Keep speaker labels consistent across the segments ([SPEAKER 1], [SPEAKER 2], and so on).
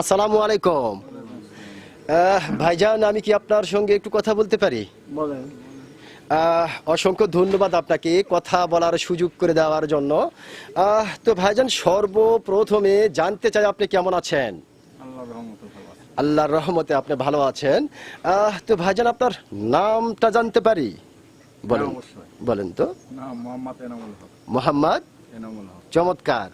[SPEAKER 1] আসসালামু আলাইকুম। ভাইজান আমি কি আপনার সঙ্গে একটু কথা বলতে পারি? অসংখ্য ধন্যবাদ আপনাকে কথা বলার সুযোগ করে দেওয়ার জন্য। তো ভাইজান সর্বপ্রথমে জানতে চাই আপনি কেমন আছেন? আল্লাহর রহমতে আপনি ভালো আছেন। তো ভাইজান আপনার নামটা জানতে পারি? বলেন বলেন তো।
[SPEAKER 2] মোহাম্মদ
[SPEAKER 1] চমৎকার।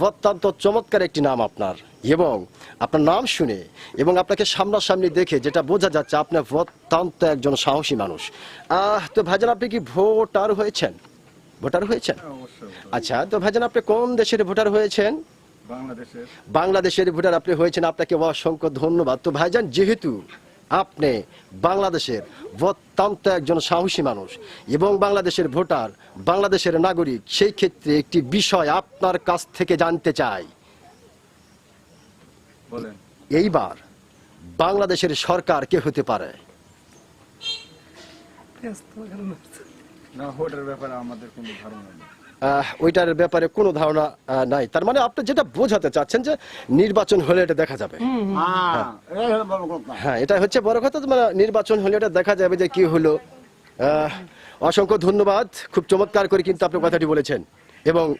[SPEAKER 1] অত্যন্ত চমৎকার একটি নাম আপনার। এবং আপনার নাম শুনে এবং আপনাকে সামনাসামনি দেখে যেটা বোঝা যাচ্ছে আপনি অত্যন্ত একজন সাহসী মানুষ। আহ, তো ভাইজান আপনি কি ভোটার হয়েছেন? ভোটার হয়েছেন?
[SPEAKER 2] হ্যাঁ,
[SPEAKER 1] আচ্ছা তো ভাইজান আপনি কোন দেশের ভোটার হয়েছেন?
[SPEAKER 2] বাংলাদেশের।
[SPEAKER 1] বাংলাদেশের ভোটার আপনি হয়েছেন। আপনাকে অসংখ্য ধন্যবাদ। তো ভাইজান যেহেতু আপনি বাংলাদেশের অত্যন্ত একজন সাহসী মানুষ এবং বাংলাদেশের ভোটার বাংলাদেশের নাগরিক সেই ক্ষেত্রে একটি বিষয় আপনার কাছ থেকে জানতে চাই। এইবার বাংলাদেশের সরকার কে হতে পারে?
[SPEAKER 2] না হোটের ব্যাপারে আমাদের কোনো ধারণা নেই।
[SPEAKER 1] ওইটার ব্যাপারে কোনো ধারণা নাই। তার মানে আপনি যেটা বোঝাতে চাচ্ছেন যে নির্বাচন হলে এটা দেখা যাবে।
[SPEAKER 2] হ্যাঁ।
[SPEAKER 1] হ্যাঁ এটা হচ্ছে বড় কথা মানে নির্বাচন হলে এটা দেখা যাবে যে কি হলো। অসংখ্য ধন্যবাদ খুব চমৎকার করে কিন্তু আপনি কথাটি বলেছেন। এবং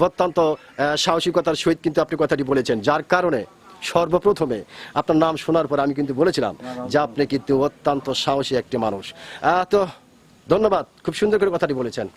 [SPEAKER 1] অত্যন্ত আহ, সাহসিকতার সহিত কিন্তু আপনি কথাটি বলেছেন যার কারণে সর্বপ্রথমে আপনার নাম শোনার পর আমি কিন্তু বলেছিলাম যে আপনি কিন্তু অত্যন্ত সাহসী একটি মানুষ। আহ, তো ধন্যবাদ খুব সুন্দর করে কথাটি বলেছেন।